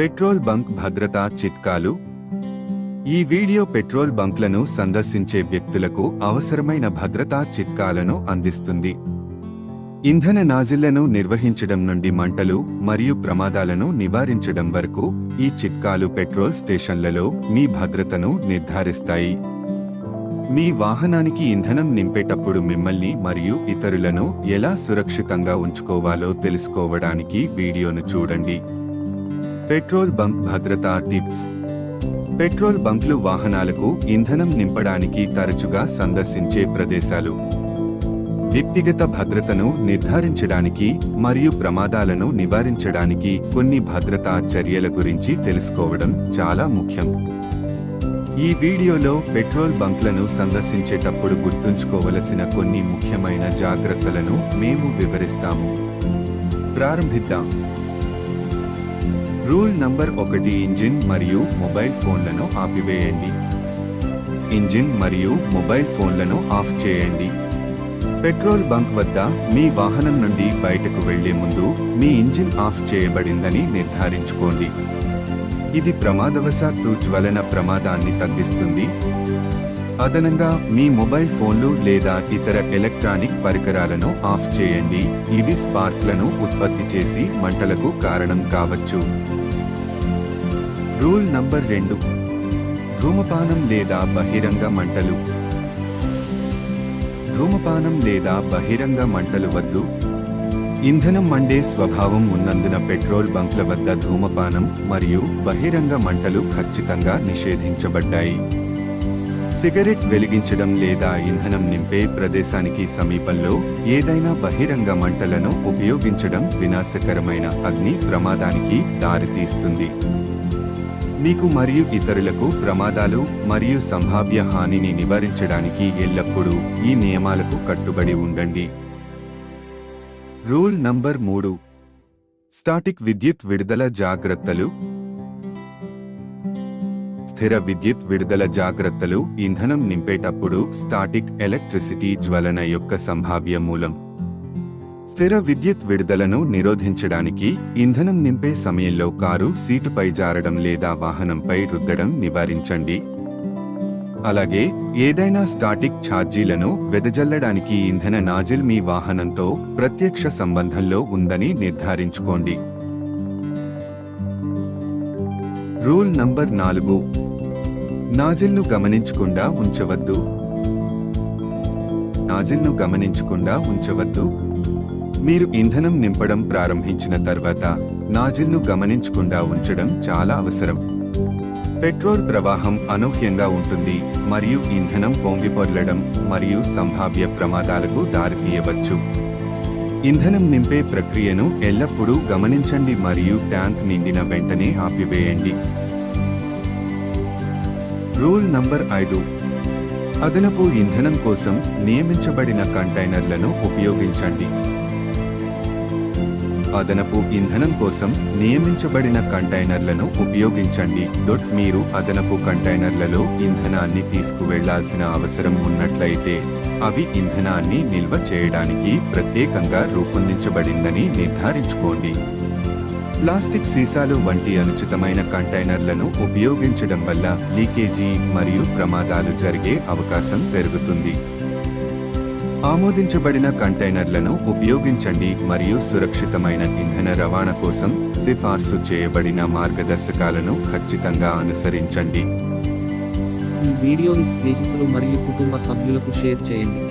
Petrol bunk భద్రతా చిట్కాలు. ఈ వీడియో పెట్రోల్ బంక్లను సందర్శించే వ్యక్తులకు అవసరమైన భద్రతా చిట్కాలను అందిస్తుంది. ఇంధన నాజిళ్ళను నిర్వహించడం నుండి మంటలు మరియు ప్రమాదాలను నివారించడం వరకు ఈ చిట్కాలు పెట్రోల్ స్టేషన్లలో మీ భద్రతను నిర్ధారిస్తాయి. మీ వాహనానికి ఇంధనం నింపేటప్పుడు మిమ్మల్ని మరియు ఇతరులను ఎలా సురక్షితంగా ఉంచుకోవాలో తెలుసుకోవడానికి వీడియోను చూడండి. పెట్రోల్ బంక్ భద్రతా టిప్స్. పెట్రోల్ బంక్లు వాహనాలకు ఇంధనం నింపడానికి తరచుగా సందర్శించే ప్రదేశాలు. వ్యక్తిగత భద్రతను నిర్ధారించడానికి మరియు ప్రమాదాలను నివారించడానికి కొన్ని భద్రతా చర్యల గురించి తెలుసుకోవడం చాలా ముఖ్యం. ఈ వీడియోలో పెట్రోల్ బంక్లను సందర్శించేటప్పుడు గుర్తుంచుకోవలసిన కొన్ని ముఖ్యమైన జాగ్రత్తలను మేము వివరిస్తాము. ప్రారంభిద్దాం. రూల్ నంబర్ ఒకటి ఇంజిన్ మరియు మొబైల్ ఫోన్లను ఆపివేయండి. ఇంజిన్ మరియు మొబైల్ ఫోన్లను ఆఫ్ చేయండి. పెట్రోల్ బంక్ వద్ద మీ వాహనం నుండి బయటకు వెళ్ళే ముందు మీ ఇంజిన్ ఆఫ్ చేయబడిందని నిర్ధారించుకోండి. ఇది ప్రమాదవశాత్తు జ్వలన ప్రమాదాన్ని తగ్గిస్తుంది. అదనంగా మీ మొబైల్ ఫోన్లు లేదా ఇతర ఎలక్ట్రానిక్ పరికరాలను ఆఫ్ చేయండి. ఇవి స్పార్క్లను ఉత్పత్తి చేసి మంటలకు కారణం కావచ్చు. రూల్ నంబర్ రెండు. ధూమపానం లేదా బహిరంగ మంటలు. ధూమపానం లేదా బహిరంగ మంటలు వద్దు. ఇంధనం మండే స్వభావం ఉన్నందున పెట్రోల్ బంక్ల వద్ద ధూమపానం మరియు బహిరంగ మంటలు ఖచ్చితంగా నిషేధించబడ్డాయి. సిగరెట్ వెలిగించడం లేదా ఇంధనం నింపే ప్రదేశానికి సమీపంలో ఏదైనా బహిరంగ మంటలను ఉపయోగించడం వినాశకరమైన అగ్ని ప్రమాదానికి దారితీస్తుంది. మీకు మరియు ఇతరులకు ప్రమాదాలు మరియు సంభావ్య హానిని నివారించడానికి ఎల్లప్పుడూ ఈ నియమాలకు కట్టుబడి ఉండండి. రూల్ నంబర్ మూడు. స్టాటిక్ విద్యుత్ విడుదల జాగ్రత్తలు. స్థిర విద్యుత్ విడుదల జాగ్రత్తలు ఇంధనం నింపేటప్పుడు స్టాటిక్ ఎలక్ట్రిసిటీ జ్వలన యొక్క సంభావ్య మూలం. స్థిర విద్యుత్ విడుదలను నిరోధించడానికి ఇంధనం నింపే సమయంలో కారు సీటుపై జారడం లేదా వాహనంపై రుద్దడం నివారించండి. అలాగే ఏదైనా స్టాటిక్ ఛార్జీలను వెదజల్లడానికి ఇంధన నాజిల్ మీ వాహనంతో ప్రత్యక్ష సంబంధంలో ఉందని నిర్ధారించుకోండి. రూల్ నంబర్ నాలుగు నాజిల్ను గమనించకుండా ఉంచవద్దు. నాజిల్ను గమనించకుండా ఉంచవద్దు. మీరు ఇంధనం నింపడం ప్రారంభించిన తర్వాత నాజిల్ను గమనించకుండా ఉంచడం చాలా అవసరం. పెట్రోల్ ప్రవాహం అనూహ్యంగా ఉంటుంది మరియు ఇంధనం పొంగిపొర్లడం మరియు సంభావ్య ప్రమాదాలకు దారితీయవచ్చు. ఇంధనం నింపే ప్రక్రియను ఎల్లప్పుడూ గమనించండి మరియు ట్యాంక్ నిండిన వెంటనే ఆపివేయండి. రూల్ నంబర్ ఐదు. అదనపు ఇంధనం కోసం నియమించబడిన కంటైనర్లను ఉపయోగించండి. అదనపు ఇంధనం కోసం నియమించబడిన కంటైనర్లను ఉపయోగించండి. డొట్ మీరు అదనపు కంటైనర్లలో ఇంధనాన్ని తీసుకువెళ్ళాల్సిన అవసరం ఉన్నట్లయితే అవి ఇంధనాన్ని నిల్వ చేయడానికి ప్రత్యేకంగా రూపొందించబడిందని నిర్ధారించుకోండి. ప్లాస్టిక్ సీసాలు వంటి అనుచితమైన కంటైనర్లను ఉపయోగించడం వల్ల లీకేజీ మరియు ప్రమాదాలు జరిగే అవకాశం పెరుగుతుంది. ఆమోదించబడిన కంటైనర్లను ఉపయోగించండి మరియు సురక్షితమైన ఇంధన రవాణా కోసం సిఫార్సు చేయబడిన మార్గదర్శకాలను ఖచ్చితంగా అనుసరించండి. ఈ వీడియోని స్నేహితులు మరియు కుటుంబ సభ్యులకు షేర్ చేయండి.